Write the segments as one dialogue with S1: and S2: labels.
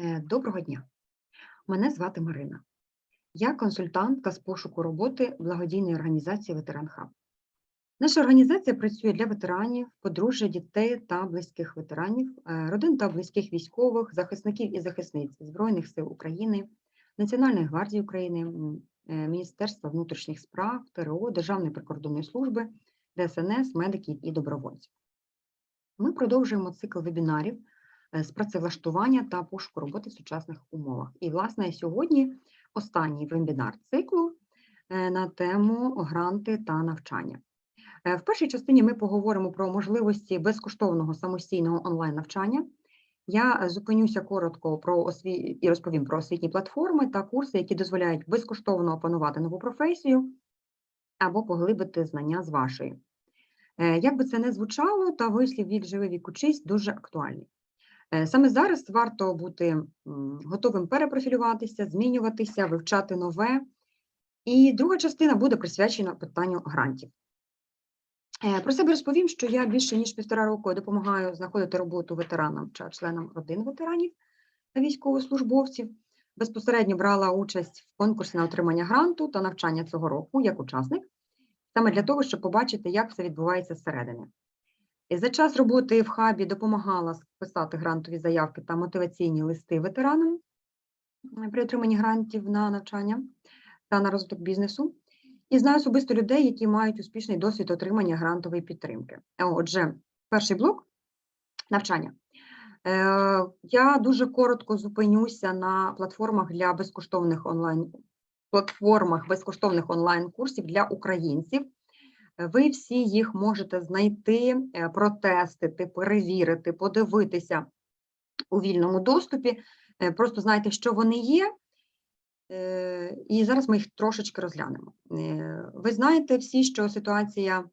S1: Е, Доброго дня. Мене звати Марина. Я консультантка з пошуку роботи благодійної організації Ветеран Хаб. Наша організація працює для ветеранів, подружжя, дітей та близьких ветеранів, е, родин та близьких військових, захисників і захисниць Збройних сил України, Національної гвардії України, е, Міністерства внутрішніх справ, ТРО, Державної прикордонної служби, ДСНС, медиків і добровольців. Ми продовжуємо цикл вебінарів з працевлаштування та пошуку роботи в сучасних умовах. І, власне, сьогодні останній вебінар циклу е, на тему гранти та навчання. Е, В першій частині ми поговоримо про можливості безкоштовного самостійного онлайн-навчання. Я е, зупинюся коротко про осві... і розповім про освітні платформи та курси, які дозволяють безкоштовно опанувати нову професію або поглибити знання з вашої. Е, Як би це не звучало, та вислів від живи вік учись дуже актуальний. Е, Саме зараз варто бути готовим перепрофілюватися, змінюватися, вивчати нове. І друга частина буде присвячена питанню грантів. Е, Про себе розповім, що я більше ніж півтора року допомагаю знаходити роботу ветеранам та членам родин ветеранів та військовослужбовців. Безпосередньо брала участь в конкурсі на отримання гранту та навчання цього року як учасник, саме для того, щоб побачити, як все відбувається зсередини. За час роботи в хабі допомагала писати грантові заявки та мотиваційні листи ветеранам е, при отриманні грантів на навчання та на розвиток бізнесу. І знаю особисто людей, які мають успішний досвід отримання грантової підтримки. Отже, перший блок навчання. Е, Я дуже коротко зупинюся на платформах для безкоштовних онлайн платформах безкоштовних онлайн-курсів для українців. Ви всі їх можете знайти, е, протестити, перевірити, подивитися у вільному доступі. Е, Просто знайте, що вони є. Е, І зараз ми їх трошечки розглянемо. Ви знаєте всі, що ситуація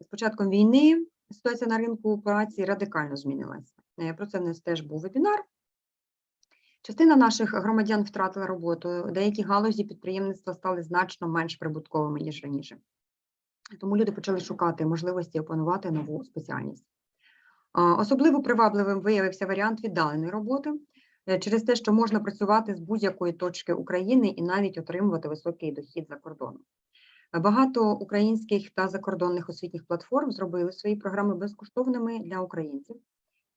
S1: з початком війни, ситуація на ринку праці радикально змінилася. Про це в нас теж був вебінар. Частина наших громадян втратила роботу, деякі галузі підприємництва стали значно менш прибутковими, ніж раніше. Тому люди почали шукати можливості опанувати нову спеціальність. Особливо привабливим виявився варіант віддаленої роботи е, через те, що можна працювати з будь-якої точки України і навіть отримувати високий дохід за кордоном. Багато українських та закордонних освітніх платформ зробили свої програми безкоштовними для українців,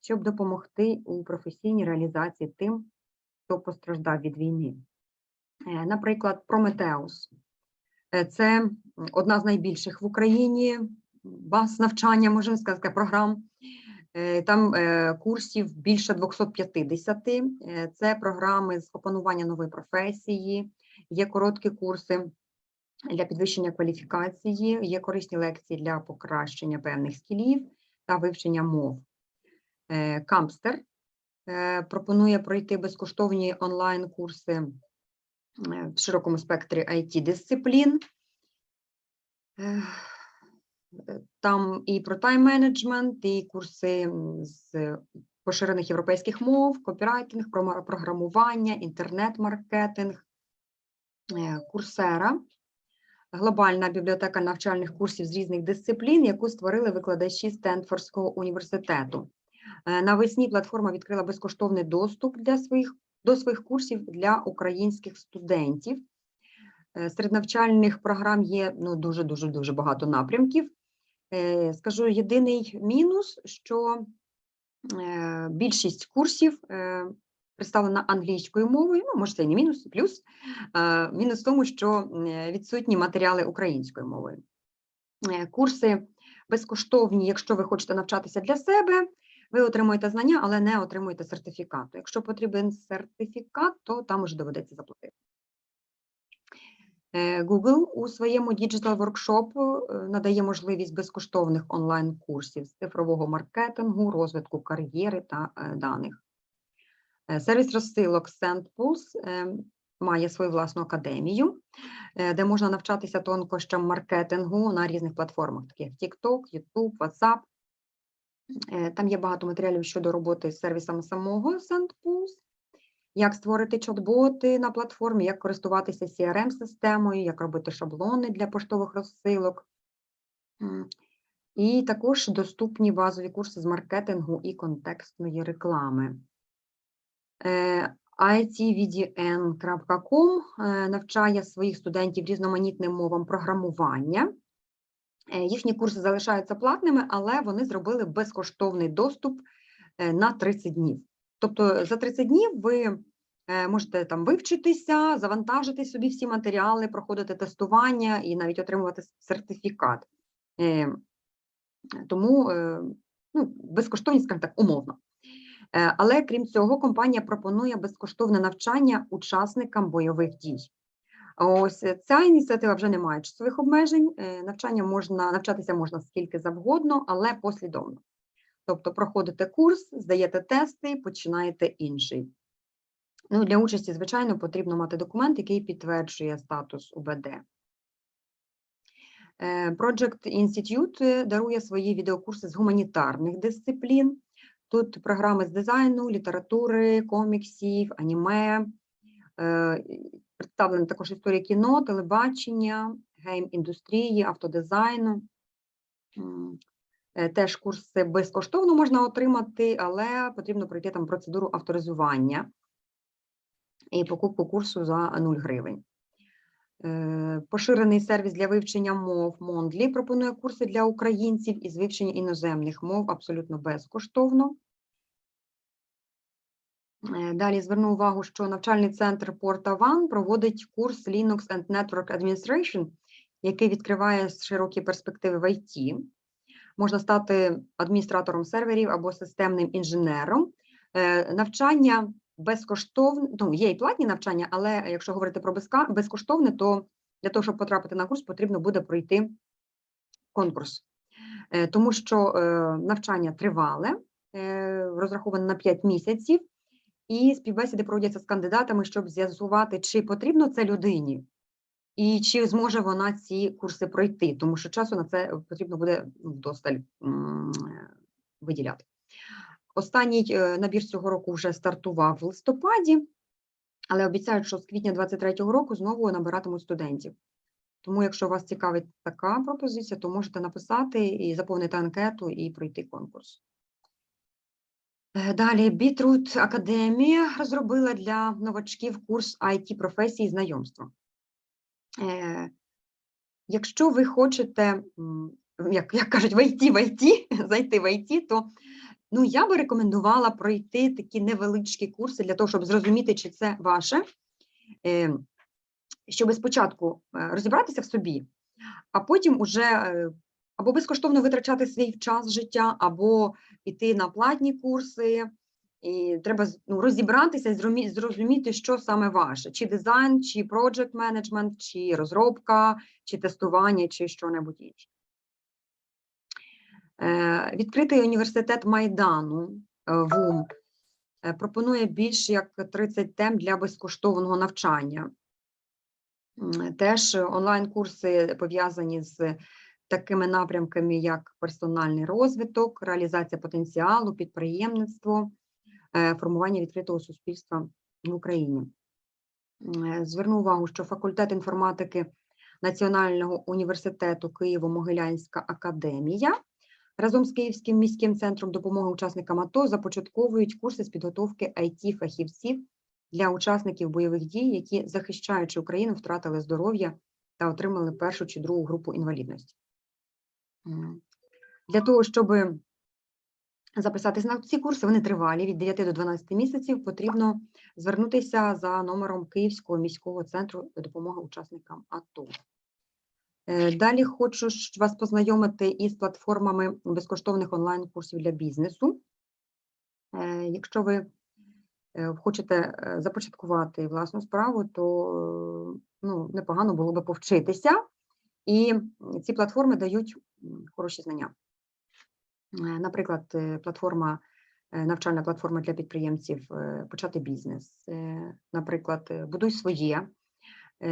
S1: щоб допомогти у професійній реалізації тим, хто постраждав від війни. Е, Наприклад, Прометеус. Е, Це одна з найбільших в Україні баз навчання, можна сказати, програм. Е, Там е, курсів більше 250. Е, Це програми з опанування нової професії, є короткі курси для підвищення кваліфікації, є корисні лекції для покращення певних скілів та вивчення мов. Камстер е, пропонує пройти безкоштовні онлайн-курси в широкому спектрі IT-дисциплін. Е, е, Там і про тайм-менеджмент, і курси з поширених європейських мов, копірайтинг, програмування, інтернет-маркетинг, е, курсера, глобальна бібліотека навчальних курсів з різних дисциплін, яку створили викладачі Стенфордського університету. Е, Навесні платформа відкрила безкоштовний доступ для своїх, до своїх курсів для українських студентів. Е, Серед навчальних програм є ну, дуже дуже дуже багато напрямків. Е, Скажу єдиний мінус, що е, більшість курсів представлена англійською мовою. Ну, може, це не мінус, плюс. Мінус в тому, що відсутні матеріали українською мовою. Курси безкоштовні, якщо ви хочете навчатися для себе, ви отримуєте знання, але не отримуєте сертифікату. Якщо потрібен сертифікат, то там уже доведеться заплатити. Е, Google у своєму Digital Workshop е, надає можливість безкоштовних онлайн-курсів з цифрового маркетингу, розвитку кар'єри та е, даних. Сервіс розсилок SendPulse має свою власну академію, де можна навчатися тонкощам маркетингу на різних платформах, таких як TikTok, YouTube, WhatsApp. Е, Там є багато матеріалів щодо роботи з сервісами самого SendPulse, як створити чат-боти на платформі, як користуватися CRM-системою, як робити шаблони для поштових розсилок. І також доступні базові курси з маркетингу і контекстної реклами. Е, itvdn.com е, навчає своїх студентів різноманітним мовам програмування. Е, Їхні курси залишаються платними, але вони зробили безкоштовний доступ е, на 30 днів. Тобто за 30 днів ви е, можете там вивчитися, завантажити собі всі матеріали, проходити тестування і навіть отримувати сертифікат. Тому ну, безкоштовність, скажімо так, умовно. Але крім цього, компанія пропонує безкоштовне навчання учасникам бойових дій. Ось е, ця ініціатива вже не має часових обмежень. е, Навчання можна навчатися можна скільки завгодно, але послідовно. Тобто проходите курс, здаєте тести, починаєте інший. Ну, для участі, звичайно, потрібно мати документ, який підтверджує статус УБД. Е, Project Institute дарує свої відеокурси з гуманітарних дисциплін. Тут програми з дизайну, літератури, коміксів, аніме. І Представлені також історії кіно, телебачення, гейм-індустрії, автодизайну. Е, Теж курси безкоштовно можна отримати, але потрібно пройти там процедуру авторизування і покупку курсу за 0 гривень. Е, Поширений сервіс для вивчення мов Mondly пропонує курси для українців із вивчення іноземних мов абсолютно безкоштовно. Е, Далі зверну увагу, що навчальний центр Porta One проводить курс Linux and Network Administration, який відкриває широкі перспективи в IT. Можна стати адміністратором серверів або системним інженером. Е, Навчання безкоштовне, ну, є і платні навчання, але якщо говорити про безкоштовне, то для того, щоб потрапити на курс, потрібно буде пройти конкурс. Е, Тому що навчання тривале, розраховане на 5 місяців, і співбесіди проводяться з кандидатами, щоб з'ясувати, чи потрібно це людині, і чи зможе вона ці курси пройти, тому що часу на це потрібно буде вдосталь виділяти. Останній е, набір цього року вже стартував в листопаді, але обіцяють, що з квітня 2023 року знову набиратимуть студентів. Тому, якщо вас цікавить така пропозиція, то можете написати і заповнити анкету і пройти конкурс. Е, Далі Бітрут Академія розробила для новачків курс it професії знайомства. Е, Якщо ви хочете, як, як кажуть, в IT, в IT, зайти в IT, то ну, я би рекомендувала пройти такі невеличкі курси для того, щоб зрозуміти, чи це ваше, е, щоб спочатку розібратися в собі, а потім уже або безкоштовно витрачати свій час життя, або піти на платні курси. І треба ну, розібратися і зрозуміти, що саме ваше: чи дизайн, чи project management, чи розробка, чи тестування, чи що-небудь інше. Е, Відкритий університет Майдану е, ВУМ е, пропонує більш як 30 тем для безкоштовного навчання. Теж онлайн-курси пов'язані з такими напрямками, як персональний розвиток, реалізація потенціалу, підприємництво, е, формування відкритого суспільства в Україні. Е, Зверну увагу, що факультет інформатики Національного університету Києво-Могилянська академія разом з Київським міським центром допомоги учасникам АТО започатковують курси з підготовки it фахівців для учасників бойових дій, які, захищаючи Україну, втратили здоров'я та отримали першу чи другу групу інвалідності. Для того, щоб записатись на ці курси, вони тривалі від 9 до 12 місяців, потрібно звернутися за номером Київського міського центру допомоги учасникам АТО. Е, Далі хочу вас познайомити із платформами безкоштовних онлайн-курсів для бізнесу. Е, Якщо ви е, хочете започаткувати власну справу, то ну, непогано було би повчитися, і ці платформи дають хороші знання. Е, Наприклад, е, платформа, е, навчальна платформа для підприємців Почати бізнес. Наприклад, Будуй своє.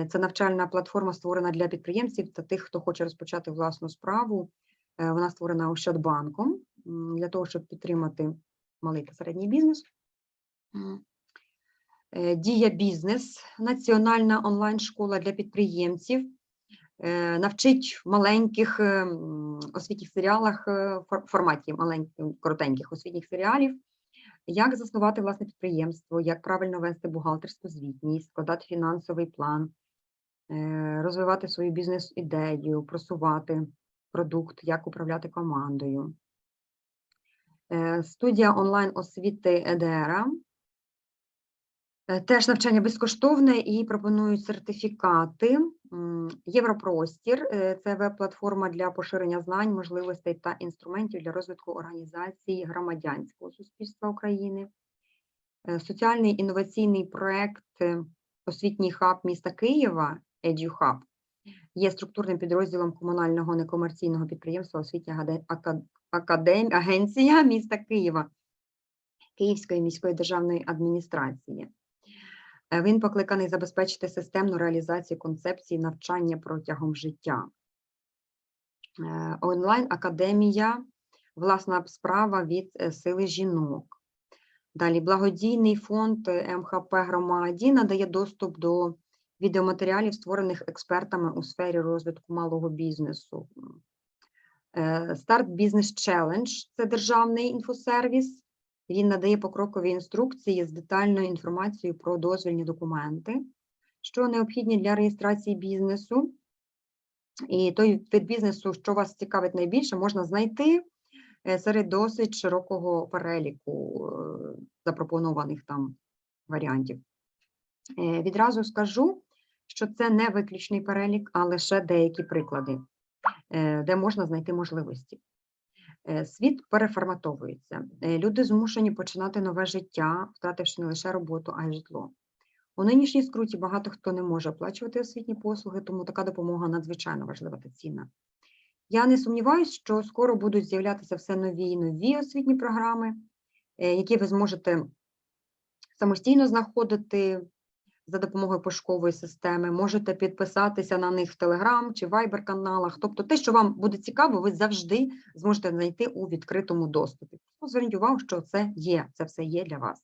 S1: Це навчальна платформа, створена для підприємців та тих, хто хоче розпочати власну справу. Вона створена Ощадбанком для того, щоб підтримати малий та середній бізнес. Дія бізнес, національна онлайн-школа для підприємців. Е, Навчить в маленьких е, освітніх серіалах, е, форматі маленьких, коротеньких освітніх серіалів, як заснувати власне підприємство, як правильно вести бухгалтерську звітність, складати фінансовий план, розвивати свою бізнес-ідею, просувати продукт, як управляти командою. Студія онлайн освіти ЕДРа. Теж навчання безкоштовне і пропонують сертифікати. Європростір е, це веб-платформа для поширення знань, можливостей та інструментів для розвитку організацій громадянського суспільства України. Е, Соціальний інноваційний проект е, Освітній хаб міста Києва EduHub є структурним підрозділом комунального некомерційного підприємства Освітня Академ... Агенція міста Києва Київської міської державної адміністрації. Е, Він покликаний забезпечити системну реалізацію концепції навчання протягом життя. Е, Онлайн-академія, власна справа від е, сили жінок. Далі благодійний фонд МХП Громаді надає доступ до відеоматеріалів, створених експертами у сфері розвитку малого бізнесу. Старт Бізнес Челендж це державний інфосервіс. Він надає покрокові інструкції з детальною інформацією про дозвільні документи, що необхідні для реєстрації бізнесу. І той вид бізнесу, що вас цікавить найбільше, можна знайти е, серед досить широкого переліку е, запропонованих там варіантів. Е, Відразу скажу, що це не виключний перелік, а лише деякі приклади, де можна знайти можливості. Е, Світ переформатовується. Е, Люди змушені починати нове життя, втративши не лише роботу, а й житло. У нинішній скруті багато хто не може оплачувати освітні послуги, тому така допомога надзвичайно важлива та цінна. Я не сумніваюся, що скоро будуть з'являтися все нові і нові освітні програми, е, які ви зможете самостійно знаходити за допомогою пошукової системи. Можете підписатися на них в Telegram чи Viber каналах. Тобто те, що вам буде цікаво, ви завжди зможете знайти у відкритому доступі. Зверніть увагу, що це є, це все є для вас,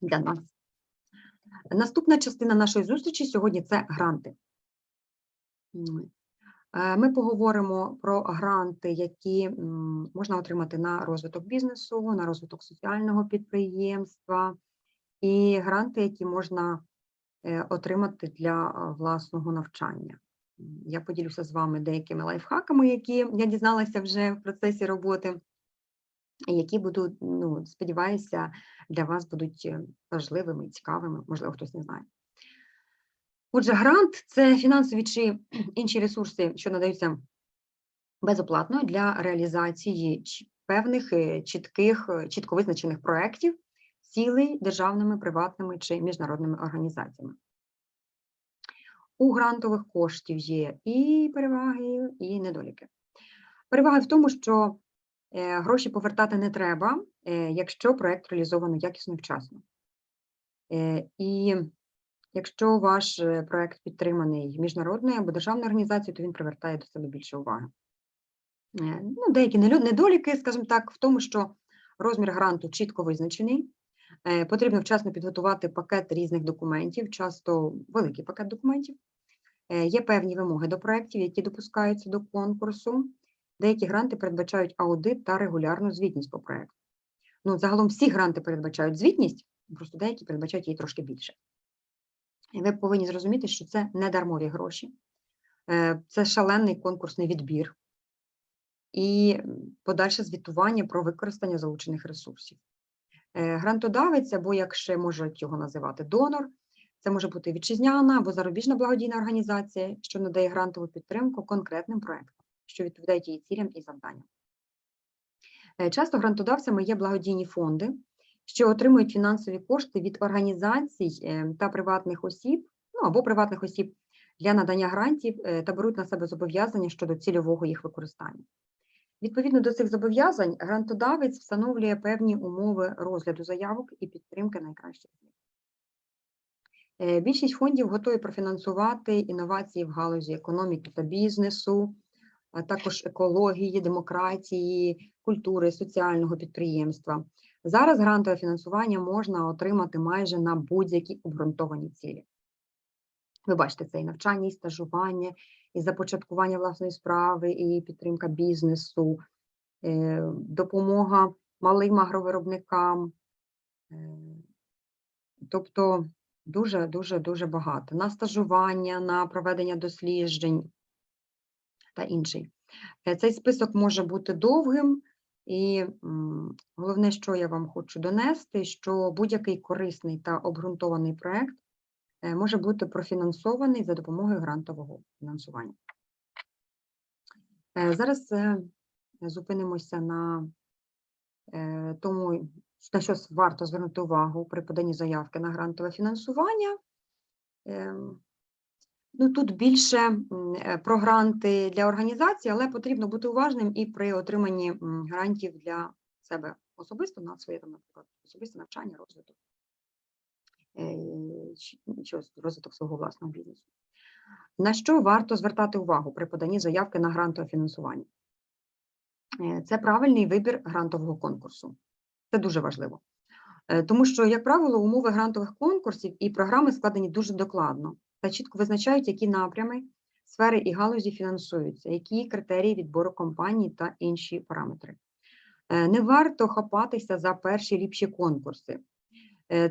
S1: для нас. Наступна частина нашої зустрічі сьогодні це гранти. Е, Ми поговоримо про гранти, які можна отримати на розвиток бізнесу, на розвиток соціального підприємства, і гранти, які можна е, отримати для власного навчання. Я поділюся з вами деякими лайфхаками, які я дізналася вже в процесі роботи, які будуть, ну, сподіваюся, для вас будуть е, важливими, цікавими, можливо, хтось не знає. Отже, грант це фінансові чи інші ресурси, що надаються безоплатно для реалізації певних е, чітких, чітко визначених проєктів, цілей державними, приватними чи міжнародними організаціями. У грантових коштів є і переваги, і недоліки. Перевага в тому, що е, гроші повертати не треба, е, якщо проєкт реалізовано якісно і вчасно. Е, І якщо ваш проєкт підтриманий міжнародною або державною організацією, то він привертає до себе більше уваги. Ну, деякі недоліки, скажімо так, в тому, що розмір гранту чітко визначений. Е, Потрібно вчасно підготувати пакет різних документів, часто великий пакет документів. Е, Є певні вимоги до проєктів, які допускаються до конкурсу. Деякі гранти передбачають аудит та регулярну звітність по проєкту. Ну, загалом всі гранти передбачають звітність, просто деякі передбачають її трошки більше. І ви повинні зрозуміти, що це не дармові гроші, Е, це шалений конкурсний відбір і подальше звітування про використання залучених ресурсів. Е, Грантодавець, або як ще можуть його називати донор, це може бути вітчизняна або зарубіжна благодійна організація, що надає грантову підтримку конкретним проектам, що відповідають її цілям і завданням. Е, Часто грантодавцями є благодійні фонди, що отримують фінансові кошти від організацій е, та приватних осіб, ну або приватних осіб для надання грантів та беруть на себе зобов'язання щодо цільового їх використання. Відповідно до цих зобов'язань, грантодавець встановлює певні умови розгляду заявок і підтримки найкращих. Е, Більшість фондів готові профінансувати інновації в галузі економіки та бізнесу, а також екології, демократії, культури, соціального підприємства. Зараз грантове фінансування можна отримати майже на будь-які обґрунтовані цілі. Ви бачите, це і навчання, і стажування, і започаткування власної справи, і підтримка бізнесу, е, допомога малим агровиробникам. Е, Тобто дуже, дуже, дуже багато. На стажування, на проведення досліджень та інший. Е, Цей список може бути довгим, і головне, що я вам хочу донести, що будь-який корисний та обґрунтований проект може бути профінансований за допомогою грантового фінансування. Е, Зараз е, зупинимося на е, тому, на що варто звернути увагу при поданні заявки на грантове фінансування. Ем, Ну, тут більше е, про гранти для організацій, але потрібно бути уважним і при отриманні грантів для себе особисто на своє, наприклад, особисте навчання, розвиток, е, розвиток свого власного бізнесу. На що варто звертати увагу при поданні заявки на грантове фінансування? Е, Це правильний вибір грантового конкурсу. Це дуже важливо. Е, Тому що, як правило, умови грантових конкурсів і програми складені дуже докладно та чітко визначають, які напрями, сфери і галузі фінансуються, які критерії відбору компаній та інші параметри. Е, Не варто хапатися за перші ліпші конкурси, е,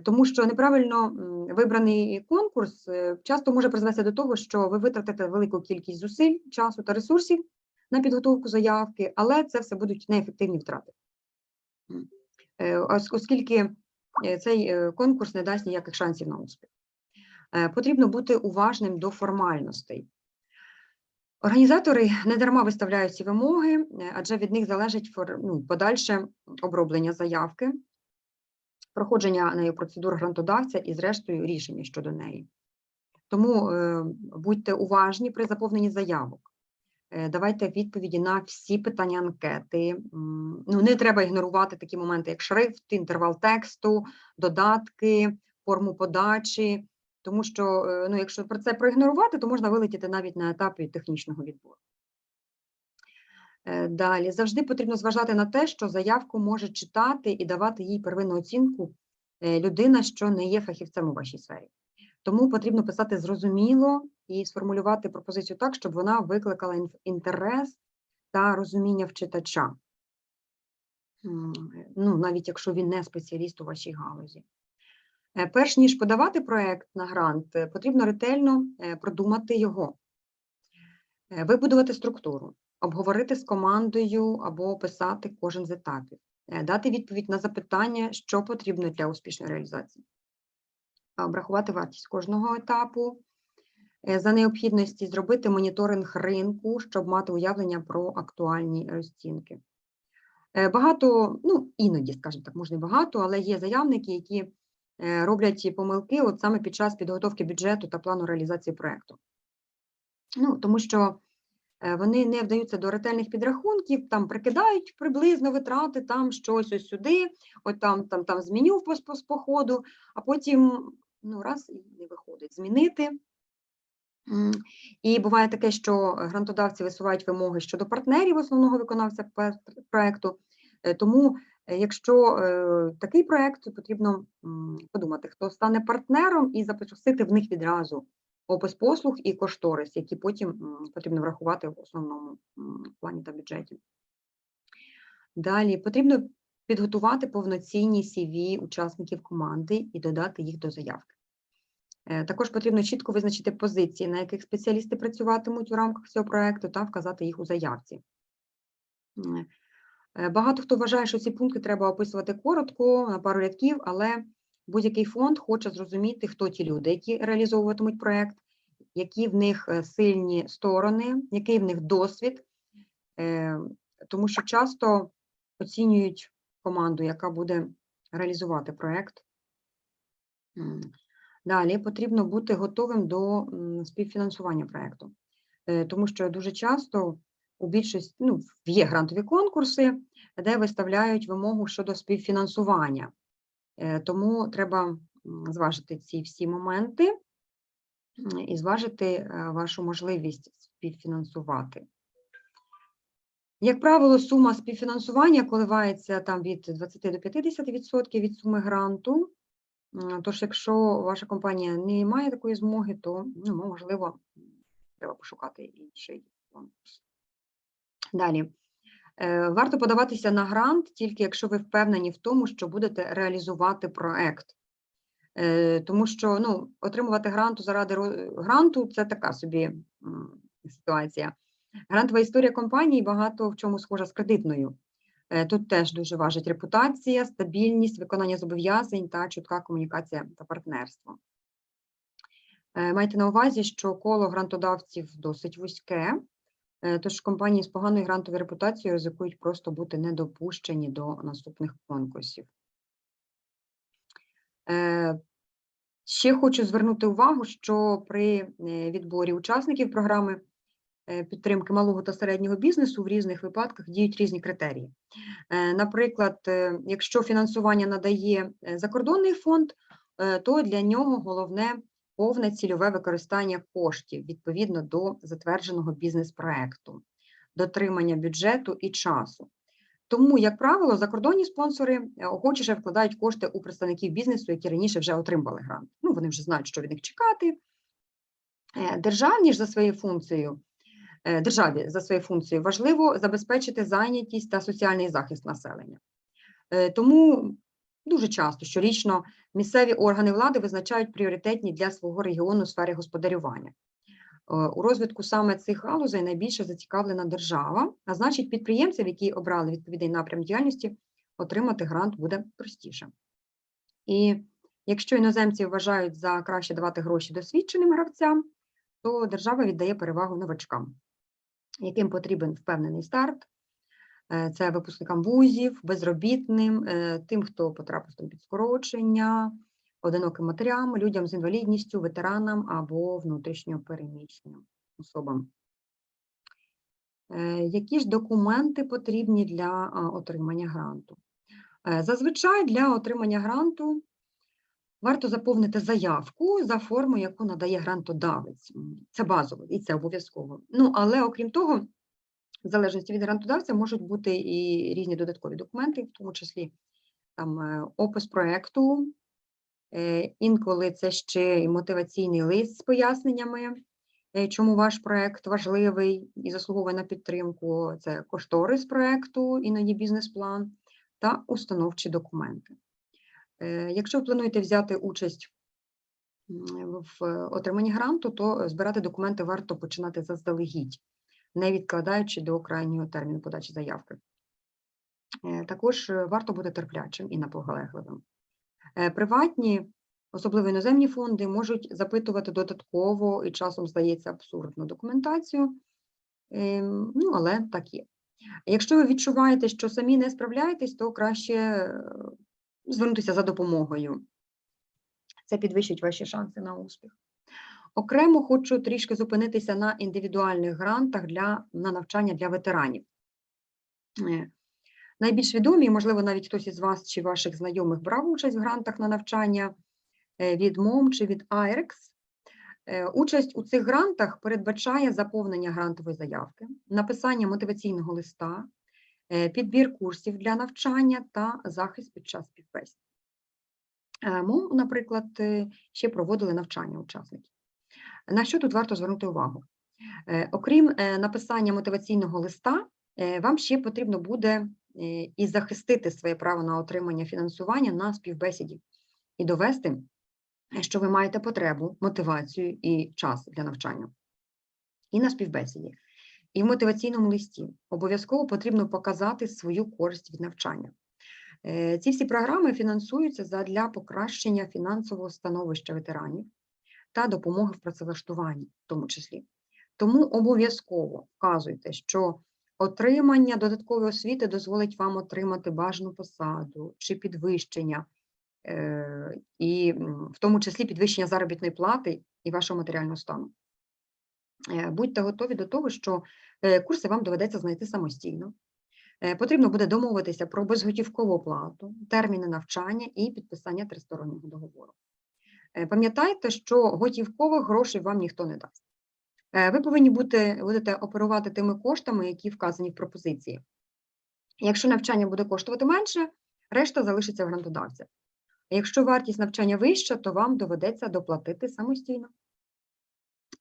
S1: тому що неправильно вибраний конкурс е, часто може призвести до того, що ви витратите велику кількість зусиль, часу та ресурсів на підготовку заявки, але це все будуть неефективні втрати. Е, ос- Оскільки е, цей е, конкурс не дасть ніяких шансів на успіх. Е, Потрібно бути уважним до формальностей. Організатори не дарма виставляють ці вимоги, е, адже від них залежить ну, подальше оброблення заявки, проходження нею процедур грантодавця і, зрештою, рішення щодо неї. Тому е, будьте уважні при заповненні заявок. Е, Давайте відповіді на всі питання анкети. Ну, не треба ігнорувати такі моменти, як шрифт, інтервал тексту, додатки, форму подачі, тому що е, ну, якщо про це проігнорувати, то можна вилетіти навіть на етапі технічного відбору. Е, Далі завжди потрібно зважати на те, що заявку може читати і давати їй первинну оцінку е, людина, що не є фахівцем у вашій сфері. Тому потрібно писати зрозуміло і сформулювати пропозицію так, щоб вона викликала інтерес та розуміння в читача. Ну, навіть якщо він не спеціаліст у вашій галузі. Е, Перш ніж подавати проект на грант, потрібно ретельно продумати його, вибудувати структуру, обговорити з командою або описати кожен з етапів, е, дати відповідь на запитання, що потрібно для успішної реалізації, обрахувати вартість кожного етапу, е, за необхідності зробити моніторинг ринку, щоб мати уявлення про актуальні розцінки. Е, Багато, ну іноді, скажімо так, можна багато, але є заявники, які е, роблять помилки от саме під час підготовки бюджету та плану реалізації проекту. Ну, тому що е, вони не вдаються до ретельних підрахунків, там прикидають приблизно витрати, там щось ось сюди, от там, там, там змінюв по, по, по ходу, а потім ну, раз і не виходить змінити. І буває таке, що грантодавці висувають вимоги щодо партнерів основного виконавця проекту. Е, Тому, е, якщо е, такий проект, потрібно подумати, хто стане партнером, і запросити в них відразу опис послуг і кошторис, які потім потрібно врахувати в основному плані та бюджеті. Далі потрібно підготувати повноцінні CV учасників команди і додати їх до заявки. Е, Також потрібно чітко визначити позиції, на яких спеціалісти працюватимуть у рамках цього проекту, та вказати їх у заявці. Е, Багато хто вважає, що ці пункти треба описувати коротко, на пару рядків, але будь-який фонд хоче зрозуміти, хто ті люди, які реалізовуватимуть проект, які в них е, сильні сторони, який в них досвід, Е, тому що часто оцінюють команду, яка буде реалізувати проект. Далі потрібно бути готовим до співфінансування проекту, Е, тому що дуже часто у більшості ну, є грантові конкурси, де виставляють вимогу щодо співфінансування. Е, Тому треба зважити ці всі моменти і зважити е, вашу можливість співфінансувати. Як правило, сума співфінансування коливається там від 20 до 50% від суми гранту. Тож, якщо ваша компанія не має такої змоги, то ну, можливо треба пошукати інший конкурс. Далі. Е, Варто подаватися на грант тільки якщо ви впевнені в тому, що будете реалізувати проект. Е, Тому що ну, отримувати гранту заради гранту це така собі ситуація. Грантова історія компанії багато в чому схожа з кредитною. Е, Тут теж дуже важить репутація, стабільність, виконання зобов'язань та чутка комунікація та партнерство. Майте на увазі, що коло грантодавців досить вузьке, тож компанії з поганою грантовою репутацією ризикують просто бути недопущені до наступних конкурсів. Е, Ще хочу звернути увагу, що при е, відборі учасників програми е, підтримки малого та середнього бізнесу в різних випадках діють різні критерії. Е, Наприклад, е, якщо фінансування надає е, закордонний фонд, е, то для нього головне повне цільове використання коштів відповідно до затвердженого бізнес-проекту, дотримання бюджету і часу. Тому, як правило, закордонні спонсори е, охочіше вкладають кошти у представників бізнесу, які раніше вже отримали грант. Ну, вони вже знають, що від них чекати. Е, Державні ж за своєю функцією, е, державі за своєю функцією важливо забезпечити зайнятість та соціальний захист населення. Тому дуже часто щорічно місцеві органи влади визначають пріоритетні для свого регіону сфери господарювання. Е, У розвитку саме цих галузей найбільше зацікавлена держава, а значить, підприємцям, які обрали відповідний напрям діяльності, отримати грант буде простіше. І якщо іноземці вважають за краще давати гроші досвідченим гравцям, то держава віддає перевагу новачкам, яким потрібен впевнений старт. Е, Це випускникам вузів, безробітним, е, тим, хто потрапив там під скорочення, одиноким матерям, людям з інвалідністю, ветеранам або внутрішньо переміщеним особам. Е, Які ж документи потрібні для отримання гранту? Зазвичай для отримання гранту варто заповнити заявку за форму, яку надає грантодавець. Це базово і це обов'язково. Ну, але окрім того, в залежності від грантодавця можуть бути і різні додаткові документи, в тому числі там е, опис проекту, е, інколи це ще й мотиваційний лист з поясненнями, е, чому ваш проект важливий і заслуговує на підтримку. Це кошторис проекту, іноді бізнес-план та установчі документи. Якщо ви плануєте взяти участь в отриманні гранту, то збирати документи варто починати заздалегідь, не відкладаючи до крайнього терміну подачі заявки. Е, Також е, варто бути терплячим і наполегливим. Е, Приватні, особливо іноземні фонди, можуть запитувати додатково і часом здається абсурдну документацію, Ем, ну, але так є. Якщо ви відчуваєте, що самі не справляєтесь, то краще звернутися за допомогою. Це підвищить ваші шанси на успіх. Окремо хочу трішки зупинитися на індивідуальних грантах для, на навчання для ветеранів. Е, Найбільш відомі, можливо, навіть хтось із вас чи ваших знайомих брав участь в грантах на навчання е, від МОМ чи від IREX. Е, Участь у цих грантах передбачає заповнення грантової заявки, написання мотиваційного листа, підбір курсів для навчання та захист під час співбесід. Е, МОМ, наприклад, ще проводили навчання учасників. На що тут варто звернути увагу? Е, Окрім е, написання мотиваційного листа, е, вам ще потрібно буде і захистити своє право на отримання фінансування на співбесіді і довести, що ви маєте потребу, мотивацію і час для навчання. І на співбесіді, і в мотиваційному листі обов'язково потрібно показати свою користь від навчання. Ці всі програми фінансуються задля покращення фінансового становища ветеранів та допомоги в працевлаштуванні, в тому числі. Тому обов'язково вказуйте, що отримання додаткової освіти дозволить вам отримати бажану посаду чи підвищення, е, і в тому числі підвищення заробітної плати і вашого матеріального стану. Е, Будьте готові до того, що е, курси вам доведеться знайти самостійно. Потрібно буде домовитися про безготівкову оплату, терміни навчання і підписання тристороннього договору. Е, Пам'ятайте, що готівкових грошей вам ніхто не дасть. Е, Ви повинні бути, будете оперувати тими коштами, які вказані в пропозиції. Якщо навчання буде коштувати менше, решта залишиться в грантодавця. Якщо вартість навчання вища, то вам доведеться доплатити самостійно.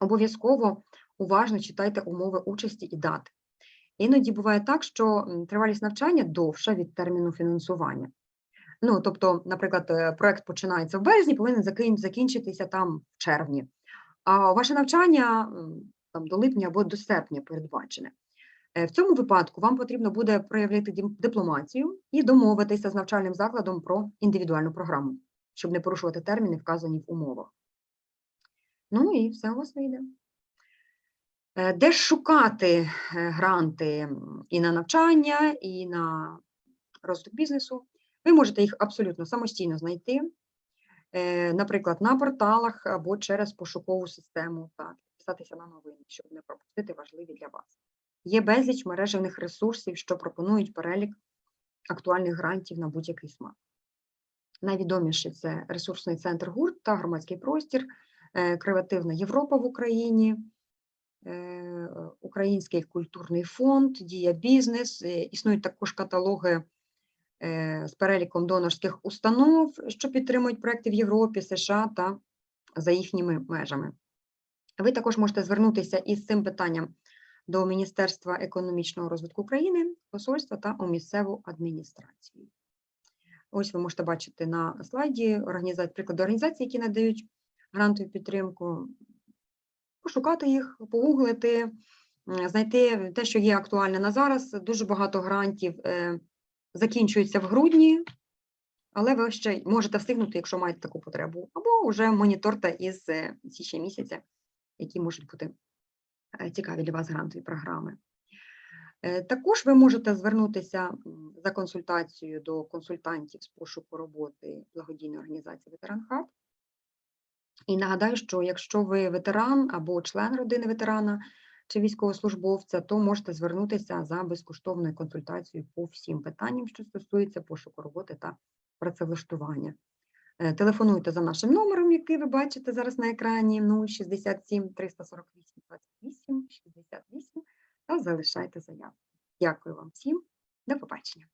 S1: Обов'язково уважно читайте умови участі і дати. Іноді буває так, що тривалість навчання довша від терміну фінансування. Ну, тобто, наприклад, е, проект починається в березні, повинен закінчитися там в червні. А ваше навчання там до липня або до серпня передбачене. Е, В цьому випадку вам потрібно буде проявити дім- дипломатію і домовитися з навчальним закладом про індивідуальну програму, щоб не порушувати терміни, вказані в умовах. Ну і все у вас вийде. Е, Де шукати гранти і на навчання, і на розвиток бізнесу? Ви можете їх абсолютно самостійно знайти, е, наприклад, на порталах або через пошукову систему, так, підписатися на новини, щоб не пропустити важливі для вас. Є безліч мережевних ресурсів, що пропонують перелік актуальних грантів на будь-який смак. Найвідоміші це ресурсний центр ГУРТ та громадський простір, е, Креативна Європа в Україні, е, Український культурний фонд, Дія бізнес. е, Існують також каталоги з переліком донорських установ, що підтримують проекти в Європі, США та за їхніми межами. Ви також можете звернутися із цим питанням до Міністерства економічного розвитку України, посольства та у місцеву адміністрацію. Ось ви можете бачити на слайді організації, приклади організацій, які надають грантову підтримку, пошукати їх, погуглити, знайти те, що є актуальне на зараз. Дуже багато грантів е, закінчується в грудні, але ви ще можете встигнути, якщо маєте таку потребу, або вже моніторте із е, січня місяця, які можуть бути е, цікаві для вас грантові програми. Е, Також ви можете звернутися за консультацією до консультантів з пошуку роботи благодійної організації Ветеран Хаб. І нагадаю, що якщо ви ветеран або член родини ветерана чи військовослужбовця, то можете звернутися за безкоштовною консультацією по всім питанням, що стосується пошуку роботи та працевлаштування. Е, Телефонуйте за нашим номером, який ви бачите зараз на екрані 067 348 28 68 та залишайте заяву. Дякую вам всім. До побачення.